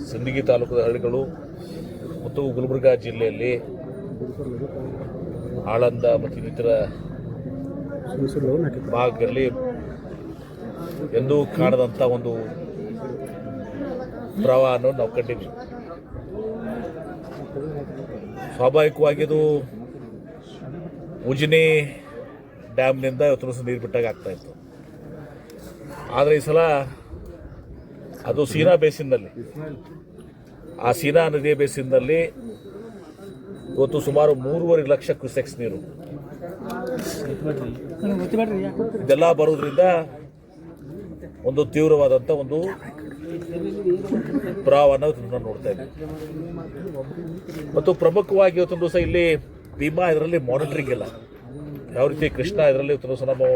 ಸಿಂದಗಿ ತಾಲೂಕದ ಹಳ್ಳಿಗಳು ಮತ್ತು ಗುಲ್ಬರ್ಗಾ ಜಿಲ್ಲೆಯಲ್ಲಿ ಆಳಂದ ಮತ್ತು ಇನ್ನಿತರ ಭಾಗದಲ್ಲಿ ಎಂದೂ ಕಾಣದಂಥ ಒಂದು ಪ್ರವಾಹವನ್ನು ನಾವು ಕಂಡಿದ್ವಿ ಸ್ವಾಭಾವಿಕವಾಗಿ ಅದು ಉಜಿನಿ ಡ್ಯಾಮ್ನಿಂದ ಇವತ್ತು ನೀರು ಬಿಟ್ಟಾಗ ಆಗ್ತಾ ಇತ್ತು. ಆದರೆ ಈ ಸಲ ಅದು ಸೀನಾ ಬೇಸಿನ್ನಲ್ಲಿ ಆ ಸೀನಾ ನದಿಯ ಬೇಸಿನ್ನಲ್ಲಿ ಇವತ್ತು ಸುಮಾರು ಮೂರುವರೆ ಲಕ್ಷ ಕ್ಯೂಸೆಕ್ಸ್ ನೀರು. ಇದೆಲ್ಲ ಬರೋದ್ರಿಂದ ಒಂದು ತೀವ್ರವಾದಂಥ ಒಂದು ಪ್ರವಾಹನ ನಾವು ನೋಡ್ತಾ ಇದ್ದೀವಿ ಮತ್ತು ಪ್ರಮುಖವಾಗಿ ಇವತ್ತೊಂದು ದಿವಸ ಇಲ್ಲಿ ಭೀಮಾ ಇದರಲ್ಲಿ ಮಾನಿಟರಿಂಗ್ ಇಲ್ಲ. ಯಾವ ರೀತಿ ಕೃಷ್ಣ ಇದರಲ್ಲಿ ಇವತ್ತೊಂದು ದಿವಸ ನಾವು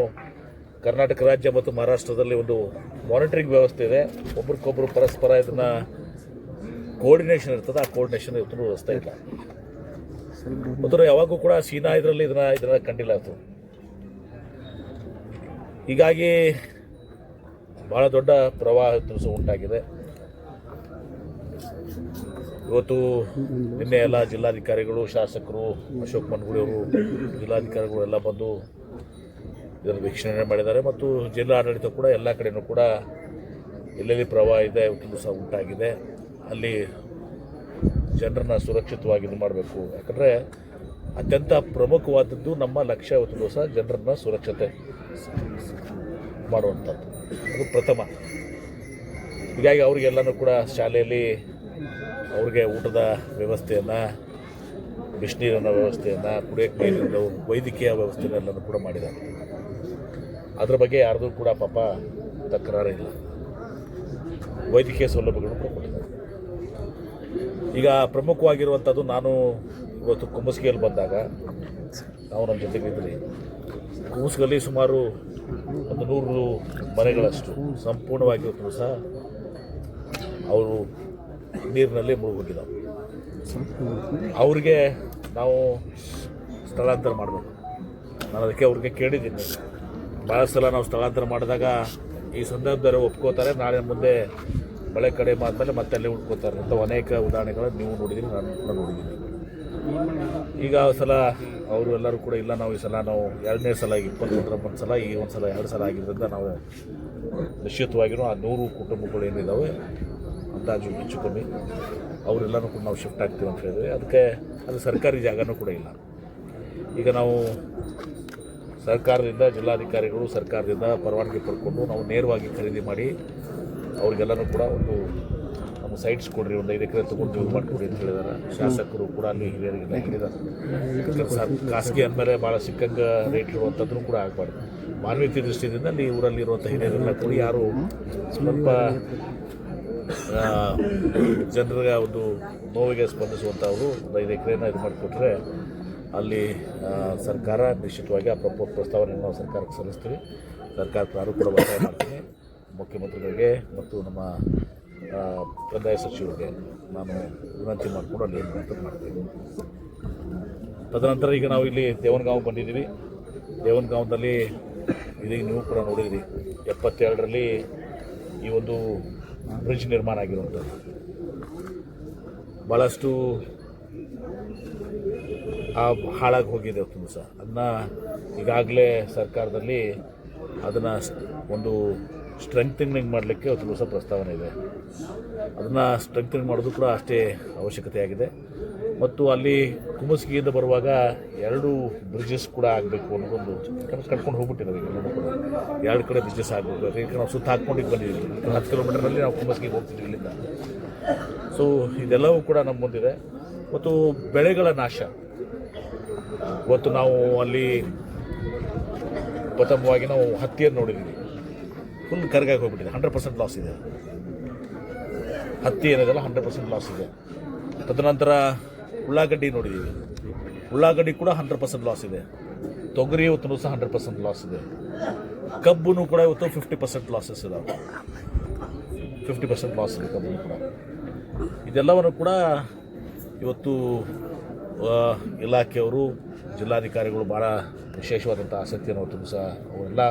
ಕರ್ನಾಟಕ ರಾಜ್ಯ ಮತ್ತು ಮಹಾರಾಷ್ಟ್ರದಲ್ಲಿ ಒಂದು ಮಾನಿಟರಿಂಗ್ ವ್ಯವಸ್ಥೆ ಇದೆ. ಒಬ್ರಿಗೊಬ್ರು ಪರಸ್ಪರ ಇದನ್ನ ಕೋರ್ಡಿನೇಷನ್ ಇರ್ತದೆ. ಆ ಕೋರ್ಡಿನೇಷನ್ ಇವತ್ತು ವ್ಯವಸ್ಥೆ ಇಲ್ಲ. ಮತ್ತು ಯಾವಾಗೂ ಕೂಡ ಸೀನಾ ಇದರಲ್ಲಿ ಇದನ್ನ ಇದನ್ನ ಕಂಡಿಲ್ಲ ಅದು. ಹೀಗಾಗಿ ಬಹಳ ದೊಡ್ಡ ಪ್ರವಾಹ ಉಂಟಾಗಿದೆ. ಇವತ್ತು ನಿನ್ನೆ ಎಲ್ಲ ಜಿಲ್ಲಾಧಿಕಾರಿಗಳು, ಶಾಸಕರು, ಅಶೋಕ್ ಮನ್ಗುಡಿಯವರು ಜಿಲ್ಲಾಧಿಕಾರಿಗಳು ಎಲ್ಲ ಬಂದು ಇದನ್ನು ವೀಕ್ಷಣೆ ಮಾಡಿದ್ದಾರೆ ಮತ್ತು ಜಿಲ್ಲಾ ಆಡಳಿತ ಕೂಡ ಎಲ್ಲ ಕಡೆಯೂ ಕೂಡ ಎಲ್ಲೆಲ್ಲಿ ಪ್ರವಾಹ ಇದೆ ದಿವಸ ಉಂಟಾಗಿದೆ. ಅಲ್ಲಿ ಜನರನ್ನ ಸುರಕ್ಷಿತವಾಗಿ ಇದು ಮಾಡಬೇಕು. ಯಾಕಂದರೆ ಅತ್ಯಂತ ಪ್ರಮುಖವಾದದ್ದು ನಮ್ಮ ಲಕ್ಷ್ಯ ಇವತ್ತು ದಿವಸ ಜನರನ್ನ ಸುರಕ್ಷತೆ ಮಾಡುವಂಥದ್ದು. ಅದು ಪ್ರಥಮ. ಹೀಗಾಗಿ ಅವರಿಗೆಲ್ಲನೂ ಕೂಡ ಶಾಲೆಯಲ್ಲಿ ಅವ್ರಿಗೆ ಊಟದ ವ್ಯವಸ್ಥೆಯನ್ನು ಬಿಸಿನೀರಿನ ವ್ಯವಸ್ಥೆಯನ್ನು, ಕುಡಿಯೋಕ್ಕೆ ನೀರಿನ ವೈದ್ಯಕೀಯ ವ್ಯವಸ್ಥೆನೆಲ್ಲನೂ ಕೂಡ ಮಾಡಿದ್ದಾರೆ. ಅದರ ಬಗ್ಗೆ ಯಾರ್ದೂ ಕೂಡ ಪಾಪ ತಕರಾರಿಲ್ಲ. ವೈದ್ಯಕೀಯ ಸೌಲಭ್ಯಗಳನ್ನು ಕೂಡ ಕೊಟ್ಟಿದ್ದಾರೆ. ಈಗ ಪ್ರಮುಖವಾಗಿರುವಂಥದ್ದು ನಾನು ಇವತ್ತು ಕುಂಬಸ್ಗಿಯಲ್ಲಿ ಬಂದಾಗ, ನಾವು ನಮ್ಮ ಜೊತೆಗಿದ್ರಿ ಕುಂಬಸ್ಗಲ್ಲಿ ಸುಮಾರು ಒಂದು ನೂರು ಮನೆಗಳಷ್ಟು ಸಂಪೂರ್ಣವಾಗಿ ಇವತ್ತು ಸಹ ಅವರು ನೀರಿನಲ್ಲಿ ಮುಳುಗೋಗಿದ್ದಾವೆ. ಅವ್ರಿಗೆ ನಾವು ಸ್ಥಳಾಂತರ ಮಾಡಬೇಕು. ನಾನು ಅದಕ್ಕೆ ಅವ್ರಿಗೆ ಕೇಳಿದ್ದೀನಿ. ಭಾಳ ಸಲ ನಾವು ಸ್ಥಳಾಂತರ ಮಾಡಿದಾಗ ಈ ಸಂದರ್ಭದಲ್ಲಿ ಒಪ್ಕೋತಾರೆ, ನಾಳೆ ಮುಂದೆ ಮಳೆ ಕಡಿಮೆ ಆದಮೇಲೆ ಮತ್ತೆ ಅಲ್ಲಿ ಉಳ್ಕೋತಾರೆ. ಅಂತ ಅನೇಕ ಉದಾಹರಣೆಗಳನ್ನು ನೀವು ನೋಡಿದ್ದೀನಿ ನಾನು ಕೂಡ ನೋಡಿದ್ದೀನಿ. ಈಗ ಸಲ ಅವರು ಎಲ್ಲರೂ ಕೂಡ ಇಲ್ಲ, ನಾವು ಈ ಸಲ ನಾವು ಎರಡನೇ ಸಲ ಇಪ್ಪತ್ತೊಂದರ ಒಂದು ಸಲ, ಈ ಒಂದು ಸಲ, ಎರಡು ಸಲ ಆಗಿದ್ದರಿಂದ ನಾವು ನಿಶ್ಚಿತವಾಗಿಯೂ ಆ ನೂರು ಕುಟುಂಬಗಳು ಏನಿದ್ದಾವೆ ಅಂದಾಜು ಹೆಚ್ಚು ಕಮ್ಮಿ. ಅವರೆಲ್ಲನೂ ಕೂಡ ನಾವು ಶಿಫ್ಟ್ ಆಗ್ತೀವಿ ಅಂತ ಹೇಳಿದ್ರೆ, ಅದಕ್ಕೆ ಅದು ಸರ್ಕಾರಿ ಜಾಗನೂ ಕೂಡ ಇಲ್ಲ. ಈಗ ನಾವು ಸರ್ಕಾರದಿಂದ ಜಿಲ್ಲಾಧಿಕಾರಿಗಳು ಸರ್ಕಾರದಿಂದ ಪರವಾನಗಿ ಪಡ್ಕೊಂಡು ನಾವು ನೇರವಾಗಿ ಖರೀದಿ ಮಾಡಿ ಅವ್ರಿಗೆಲ್ಲನೂ ಕೂಡ ಒಂದು ನಮ್ಮ ಸೈಟ್ಸ್ ಕೊಡ್ರಿ, ಒಂದು ಐದು ಎಕರೆ ತೊಗೊಂಡು ಯೂಸ್ ಮಾಡಿಕೊಡಿ ಅಂತ ಹೇಳಿದಾರೆ. ಶಾಸಕರು ಕೂಡ ಅಲ್ಲಿ ಹಿರಿಯರಿಗೆಲ್ಲ ಹೇಳಿದ್ದಾರೆ ಖಾಸಗಿ ಅಂದಮೇಲೆ ಭಾಳ ಸಿಕ್ಕಂಗೆ ರೇಟ್ ಇರುವಂಥದ್ದು ಕೂಡ ಆಗಬಾರ್ದು. ಮಾನವೀಯತೆ ದೃಷ್ಟಿಯಿಂದ ಅಲ್ಲಿ ಊರಲ್ಲಿರುವಂಥ ಹಿರಿಯರೆಲ್ಲ ಕೂಡ ಯಾರು ಸ್ವಲ್ಪ ಜನರಿಗೆ ಒಂದು ನೋವಿಗೆ ಸ್ಪಂದಿಸುವಂಥವರು ಐದು ಎಕರೆನ ಇದು ಮಾಡಿಕೊಟ್ರೆ ಅಲ್ಲಿ ಸರ್ಕಾರ ನಿಶ್ಚಿತವಾಗಿ ಆ ಪ್ರಪೋ ಪ್ರಸ್ತಾವನೆಯನ್ನು ನಾವು ಸರ್ಕಾರಕ್ಕೆ ಸಲ್ಲಿಸ್ತೀವಿ. ಸರ್ಕಾರಕ್ಕೆ ನಾನು ಕೂಡ ಒತ್ತಾಯ ಮಾಡ್ತೀನಿ. ಮುಖ್ಯಮಂತ್ರಿಗಳಿಗೆ ಮತ್ತು ನಮ್ಮ ಕಂದಾಯ ಸಚಿವರಿಗೆ ನಾನು ವಿನಂತಿ ಮಾಡಿಕೊಂಡು ಅಲ್ಲಿ ಏನು ಮಾಡ್ತೀನಿ ಮಾಡ್ತೀನಿ ತದನಂತರ ಈಗ ನಾವು ಇಲ್ಲಿ ದೇವನಗಾಂವ್ ಬಂದಿದ್ದೀವಿ. ದೇವನಗಾಂವದಲ್ಲಿ ಇದೀಗ ನೀವು ಕೂಡ ನೋಡಿದ್ದೀರಿ, ಎಪ್ಪತ್ತೆರಡರಲ್ಲಿ ಈ ಒಂದು ಬ್ರಿಡ್ಜ್ ನಿರ್ಮಾಣ ಆಗಿರುವಂಥದ್ದು. ಭಾಳಷ್ಟು ಆ ಹಾಳಾಗಿ ಹೋಗಿದೆ ತುಂಬ ಸಹ. ಅದನ್ನ ಈಗಾಗಲೇ ಸರ್ಕಾರದಲ್ಲಿ ಅದನ್ನು ಒಂದು ಸ್ಟ್ರೆಂಥನಿಂಗ್ ಮಾಡಲಿಕ್ಕೆ ಒಂದು ಸಹ ಪ್ರಸ್ತಾವನೆ ಇದೆ. ಅದನ್ನು ಸ್ಟ್ರೆಂಥನಿಂಗ್ ಮಾಡೋದು ಕೂಡ ಅಷ್ಟೇ ಅವಶ್ಯಕತೆ ಆಗಿದೆ. ಮತ್ತು ಅಲ್ಲಿ ಕುಮಸ್ಗಿಯಿಂದ ಬರುವಾಗ ಎರಡು ಬ್ರಿಡ್ಜಸ್ ಕೂಡ ಆಗಬೇಕು ಅನ್ನೋದೊಂದು ಯಾಕಂದ್ರೆ ಕಟ್ಕೊಂಡು ಹೋಗ್ಬಿಟ್ಟಿದ್ದಾರೆ ಎಲ್ಲರೂ ಕೂಡ. ಎರಡು ಕಡೆ ಬ್ರಿಡ್ಜಸ್ ಆಗಬೇಕು. ಅದಕ್ಕೆ ನಾವು ಸುತ್ತ ಹಾಕ್ಕೊಂಡಿಗೆ ಬಂದಿದ್ದೀವಿ. ಹತ್ತು ಕಿಲೋಮೀಟರ್ನಲ್ಲಿ ನಾವು ಕುಮಸ್ಗಿಗೆ ಹೋಗ್ತಿದ್ವಿ ಇಲ್ಲಿಂದ. ಸೊ ಇದೆಲ್ಲವೂ ಕೂಡ ನಮ್ಮ ಮುಂದಿದೆ. ಮತ್ತು ಬೆಳೆಗಳ ನಾಶ. ಇವತ್ತು ನಾವು ಅಲ್ಲಿ ಪ್ರಥಮವಾಗಿ ನಾವು ಹತ್ತಿಯನ್ನು ನೋಡಿದ್ದೀವಿ. ಫುಲ್ ಕರ್ಗಾಗಿ ಹೋಗ್ಬಿಟ್ಟಿದೆ. ಹಂಡ್ರೆಡ್ ಪರ್ಸೆಂಟ್ ಲಾಸ್ ಇದೆ. ಹತ್ತಿ ಏನಿದೆಲ್ಲ ಹಂಡ್ರೆಡ್ ಪರ್ಸೆಂಟ್ ಲಾಸ್ ಇದೆ. ತದನಂತರ ಉಳ್ಳಾಗಡ್ಡಿ ನೋಡಿದ್ದೀವಿ ಉಳ್ಳಾಗಡ್ಡಿ ಕೂಡ ಹಂಡ್ರೆಡ್ ಪರ್ಸೆಂಟ್ ಲಾಸ್ ಇದೆ. ತೊಗರಿ ಇವತ್ತು ಸಹ ಹಂಡ್ರೆಡ್ ಪರ್ಸೆಂಟ್ ಲಾಸ್ ಇದೆ. ಕಬ್ಬು ಕೂಡ ಇವತ್ತು ಫಿಫ್ಟಿ ಪರ್ಸೆಂಟ್ ಲಾಸಸ್ ಇದಾವೆ. ಫಿಫ್ಟಿ ಪರ್ಸೆಂಟ್ ಲಾಸ್ ಇದೆ ಕಬ್ಬು ಕೂಡ. ಇದೆಲ್ಲವನ್ನು ಕೂಡ ಇವತ್ತು ಇಲಾಖೆಯವರು, ಜಿಲ್ಲಾಧಿಕಾರಿಗಳು ಭಾಳ ವಿಶೇಷವಾದಂಥ ಆಸಕ್ತಿಯನ್ನು ಇವತ್ತು ಸಹ ಅವರೆಲ್ಲ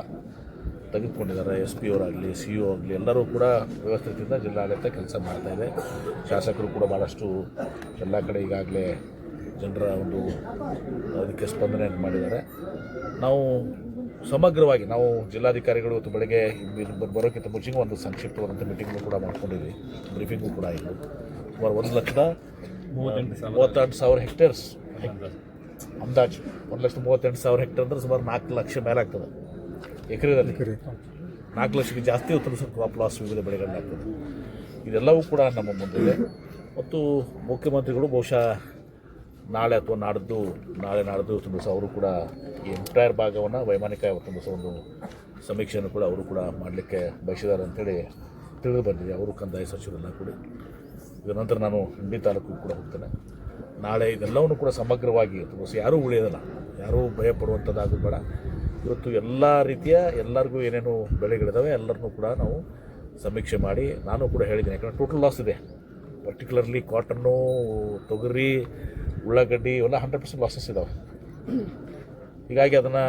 ತೆಗೆದುಕೊಂಡಿದ್ದಾರೆ ಎಸ್ ಪಿ ಅವರಾಗಲಿ ಸಿ ಇ ಆಗಲಿ, ಎಲ್ಲರೂ ಕೂಡ ವ್ಯವಸ್ಥಿತದಿಂದ ಜಿಲ್ಲಾಡಳಿತ ಕೆಲಸ ಮಾಡ್ತಾ ಇದೆ. ಶಾಸಕರು ಕೂಡ ಭಾಳಷ್ಟು ಎಲ್ಲ ಕಡೆ ಈಗಾಗಲೇ ಜನರ ಒಂದು ಅದಕ್ಕೆ ಸ್ಪಂದನೆಯನ್ನು ಮಾಡಿದ್ದಾರೆ. ನಾವು ಸಮಗ್ರವಾಗಿ, ನಾವು ಜಿಲ್ಲಾಧಿಕಾರಿಗಳು ಇವತ್ತು ಬೆಳಗ್ಗೆ ಬರೋಕ್ಕಿಂತ ಮುಂಚೆಗೆ ಒಂದು ಸಂಕ್ಷಿಪ್ತವಾದಂಥ ಮೀಟಿಂಗ್ನು ಕೂಡ ಮಾಡ್ಕೊಂಡಿದ್ವಿ. ಬ್ರೀಫಿಂಗು ಕೂಡ ಆಯಿತು. ಸುಮಾರು ಒಂದು ಲಕ್ಷದ ಮೂವತ್ತೆಂಟು ಸಾವಿರ ಹೆಕ್ಟೇರ್ಸ್. ಅಂದಾಜು, ಒಂದು ಲಕ್ಷದ ಮೂವತ್ತೆಂಟು ಸಾವಿರ ಹೆಕ್ಟೇರ್ ಅಂದ್ರೆ ಸುಮಾರು ನಾಲ್ಕು ಲಕ್ಷ ಮೇಲೆ ಆಗ್ತದೆ ಎಕರೆದಲ್ಲಿ. ನಾಲ್ಕು ಲಕ್ಷಕ್ಕೆ ಜಾಸ್ತಿ ಉತ್ತರಿಸೋ ಕ್ರಾಪ್ ಲಾಸ್ ವಿವಿಧ ಬೆಳೆಗಳನ್ನಾಗ್ತದೆ ಇದೆಲ್ಲವೂ ಕೂಡ ನಮ್ಮ ಮುಂದಿದೆ. ಮತ್ತು ಮುಖ್ಯಮಂತ್ರಿಗಳು ಬಹುಶಃ ನಾಳೆ ಅಥವಾ ನಾಡ್ದು ನಾಳೆ ನಾಡ್ದು ತುಂಬ ದಿವಸ ಅವರು ಕೂಡ ಈ ಎಂಟೈರ್ ಭಾಗವನ್ನು ವೈಮಾನಿಕ ದಿವಸ ಒಂದು ಸಮೀಕ್ಷೆಯನ್ನು ಕೂಡ ಅವರು ಕೂಡ ಮಾಡಲಿಕ್ಕೆ ಬಯಸಿದ್ದಾರೆ ಅಂತೇಳಿ ತಿಳಿದು ಬಂದಿದೆ. ಅವರು ಕಂದಾಯ ಸಚಿವರೆಲ್ಲ ಕೂಡ. ಇದರ ನಂತರ ನಾನು ಹಿಂಡಿ ತಾಲೂಕು ಕೂಡ ಹೋಗ್ತೇನೆ. ನಾಳೆ ಇದೆಲ್ಲವನ್ನು ಕೂಡ ಸಮಗ್ರವಾಗಿ ದಿವಸ ಯಾರೂ ಉಳಿಯೋದಿಲ್ಲ. ಯಾರೂ ಭಯ ಪಡುವಂಥದ್ದಾಗೋದು ಬೇಡ. ಇವತ್ತು ಎಲ್ಲ ರೀತಿಯ ಎಲ್ಲರಿಗೂ ಏನೇನು ಬೆಳೆಗಳಿದ್ದಾವೆ ಎಲ್ಲರನ್ನೂ ಕೂಡ ನಾವು ಸಮೀಕ್ಷೆ ಮಾಡಿ ನಾನು ಕೂಡ ಹೇಳಿದ್ದೀನಿ. ಯಾಕಂದರೆ ಟೋಟಲ್ ಲಾಸ್ ಇದೆ. ಪರ್ಟಿಕ್ಯುಲರ್ಲಿ ಕಾಟನ್ನು ತೊಗರಿ, ಉಳ್ಳಾಗಡ್ಡಿ ಇವೆಲ್ಲ ಹಂಡ್ರೆಡ್ ಪರ್ಸೆಂಟ್ ಲಾಸಸ್ ಇದ್ದಾವೆ ಹೀಗಾಗಿ ಅದನ್ನು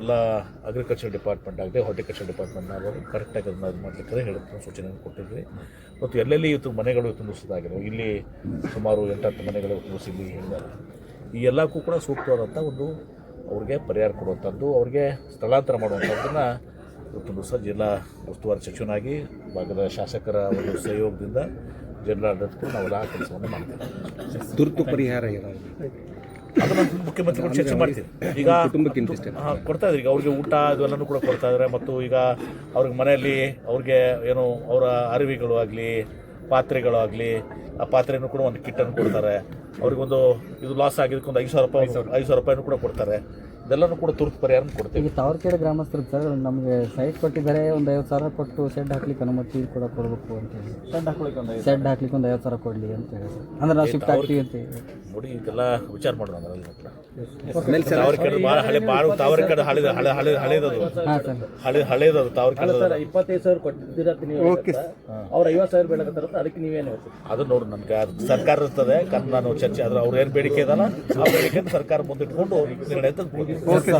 ಎಲ್ಲ ಅಗ್ರಿಕಲ್ಚರ್ ಡಿಪಾರ್ಟ್ಮೆಂಟ್ ಆಗಿದೆ ಹಾರ್ಟಿಕಲ್ಚರ್ ಡಿಪಾರ್ಟ್ಮೆಂಟ್ ಆಗೋದು ಕರೆಕ್ಟಾಗಿ ಅದನ್ನು ಅದು ಮಾಡಲಿಕ್ಕೆ ಹೇಳಿದ್ರು ಸೂಚನೆಯನ್ನು ಕೊಟ್ಟಿದ್ವಿ. ಮತ್ತು ಎಲ್ಲೆಲ್ಲಿ ಇವತ್ತು ಮನೆಗಳು ಇವತ್ತು ನುಸಿದಾಗಿರೋ ಇಲ್ಲಿ ಸುಮಾರು ಎಂಟತ್ತು ಮನೆಗಳು ತುಂಬಿಸಿದ್ವಿ ಹೇಳಿದ್ದಾರೆ ಈ ಎಲ್ಲಕ್ಕೂ ಕೂಡ ಸೂಕ್ತವಾದಂಥ ಒಂದು ಅವ್ರಿಗೆ ಪರಿಹಾರ ಕೊಡುವಂಥದ್ದು ಅವ್ರಿಗೆ ಸ್ಥಳಾಂತರ ಮಾಡುವಂಥದ್ದನ್ನು ಇವತ್ತು ದಿವಸ ಜಿಲ್ಲಾ ಉಸ್ತುವಾರಿ ಸಚಿವನಾಗಿ ಭಾಗದ ಶಾಸಕರ ಒಂದು ಸಹಯೋಗದಿಂದ ಜಿಲ್ಲಾಡಳಿತಕ್ಕೂ ನಾವೆಲ್ಲ ಆ ಕೆಲಸವನ್ನು ಮಾಡ್ತೇವೆ. ತುರ್ತು ಪರಿಹಾರ ಅದನ್ನು ಮುಖ್ಯಮಂತ್ರಿಗಳು ಚರ್ಚೆ ಮಾಡ್ತೀವಿ. ಈಗ ಕೊಡ್ತಾ ಇದ್ದಾರೆ. ಈಗ ಅವ್ರಿಗೆ ಊಟ ಇದೆಲ್ಲನೂ ಕೂಡ ಕೊಡ್ತಾ ಇದ್ದಾರೆ. ಮತ್ತು ಈಗ ಅವ್ರಿಗೆ ಮನೆಯಲ್ಲಿ ಅವ್ರಿಗೆ ಏನು ಅವರ ಅರಿವಿಗಳು ಆಗಲಿ ಪಾತ್ರೆಗಳು ಆಗಲಿ ಆ ಪಾತ್ರೆನೂ ಕೂಡ ಒಂದು ಕಿಟ್ಟನ್ನು ಕೊಡ್ತಾರೆ. ಅವ್ರಿಗೊಂದು ಇದು ಲಾಸ್ ಆಗಿದ್ದಕ್ಕೊಂದು ಐದು ಸಾವಿರ ರೂಪಾಯಿ ಐದು ಸಾವಿರ ರೂಪಾಯಿನೂ ಕೂಡ ಕೊಡ್ತಾರೆ. ಇದೆಲ್ಲನೂ ಕೂಡ ತುರ್ತು ಪರಿಹಾರ ಕೊಡ್ತೀವಿ. ಈಗ ತಾವರ್ಕೆರೆ ಗ್ರಾಮಸ್ಥರು ಸರ್ ನಮಗೆ ಸೈಟ್ ಕೊಟ್ಟಿದ್ದಾರೆ ಒಂದು ಐವತ್ತು ಸಾವಿರ ಕೊಟ್ಟು ಶೆಡ್ ಹಾಕ್ಲಿಕ್ಕೆ ಅನುಮತಿ ಕೂಡ ಕೊಡಬೇಕು ಅಂತ ಹೇಳಿ. ಶೆಡ್ ಹಾಕ್ಲಿಕ್ಕೆ ಒಂದು ಐವತ್ತು ಸಾವಿರ ಕೊಡಲಿ ಅಂತ ಹೇಳಿ ಸರ್. ಅಂದ್ರೆ ನಾವು ಶಿಫ್ಟ್ ಆಗ್ತೀವಿ ಅಂತ ಹೇಳಿ. ನೋಡಿ ಇದೆಲ್ಲ ವಿಚಾರ ಮಾಡೋಣ ಸರ್ ಭಾಳ ಹಳೆ ಭಾಳ ತಾವರೆ ಹಳೆದ ಹಳೆ ಹಳೆ ಹಳೆ ಹಳೆದದು. ಸರ್. ಹಳೆ ಹಳೆದದು ತಾವರೆ ಕಡೆ ಇಪ್ಪತ್ತೈದು ಸಾವಿರ ಕೊಟ್ಟಿದ್ದೀರ ನೀವು ಅವ್ರ ಐವತ್ತು ಸಾವಿರ ಬೇಡಕತ್ತಾರ ಅದಕ್ಕೆ ನೀವೇನು ಅದು ನೋಡಿ ನನಗೆ ಅದು ಸರ್ಕಾರ ಇರ್ತದೆ ನಾನು ಚರ್ಚೆ ಆದ್ರೆ ಅವ್ರು ಏನು ಬೇಡಿಕೆ ಇದಲ್ಲ ಆ ಬೇಡಿಕೆ ಸರ್ಕಾರ ಮುಂದಿಟ್ಕೊಂಡು ನಿರ್ಣಯ ಓಕೆ